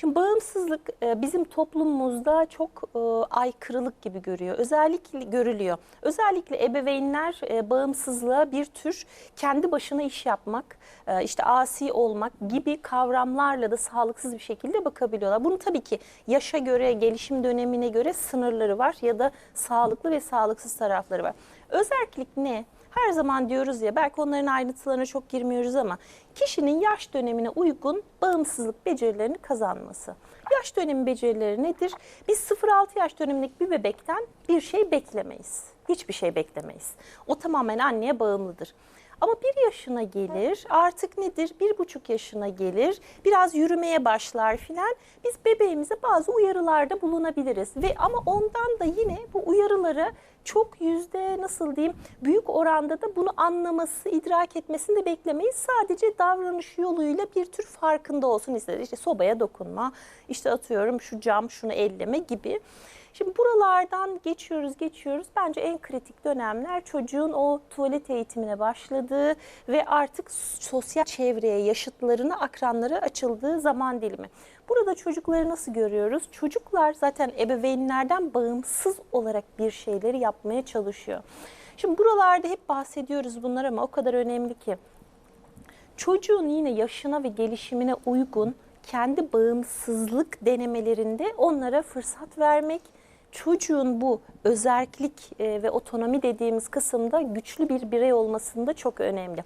Şimdi bağımsızlık e, bizim toplumumuzda çok e, aykırılık gibi görüyor. Özellikle görülüyor. Özellikle ebeveynler e, bağımsızlığa bir tür kendi başına iş yapmak, işte asi olmak gibi kavramlarla da sağlıksız bir şekilde bakabiliyorlar. Bunun tabii ki yaşa göre, gelişim dönemine göre sınırları var ya da sağlıklı ve sağlıksız tarafları var. Özellik ne? Her zaman diyoruz ya belki onların ayrıntılarına çok girmiyoruz ama kişinin yaş dönemine uygun bağımsızlık becerilerini kazanması. Yaş dönemi becerileri nedir? Biz 0-6 yaş dönemindeki bir bebekten bir şey beklemeyiz. Hiçbir şey beklemeyiz. O tamamen anneye bağımlıdır. Ama bir yaşına gelir, artık nedir? Bir buçuk yaşına gelir, biraz yürümeye başlar filan. Biz bebeğimize bazı uyarılarda bulunabiliriz. Ve ama ondan da yine bu uyarıları çok yüzde nasıl diyeyim büyük oranda da bunu anlaması, idrak etmesini de beklemeyiz. Sadece davranış yoluyla bir tür farkında olsun isteriz. İşte sobaya dokunma, işte atıyorum şu cam şunu elleme gibi. Şimdi buralardan geçiyoruz geçiyoruz. Bence en kritik dönemler çocuğun o tuvalet eğitimine başladığı ve artık sosyal çevreye, yaşıtlarına, akranlara açıldığı zaman dilimi. Burada çocukları nasıl görüyoruz? Çocuklar zaten ebeveynlerden bağımsız olarak bir şeyleri yapmaya çalışıyor. Şimdi buralarda hep bahsediyoruz bunlar ama o kadar önemli ki çocuğun yine yaşına ve gelişimine uygun kendi bağımsızlık denemelerinde onlara fırsat vermek, çocuğun bu özerklik e, ve otonomi dediğimiz kısımda güçlü bir birey olmasında çok önemli.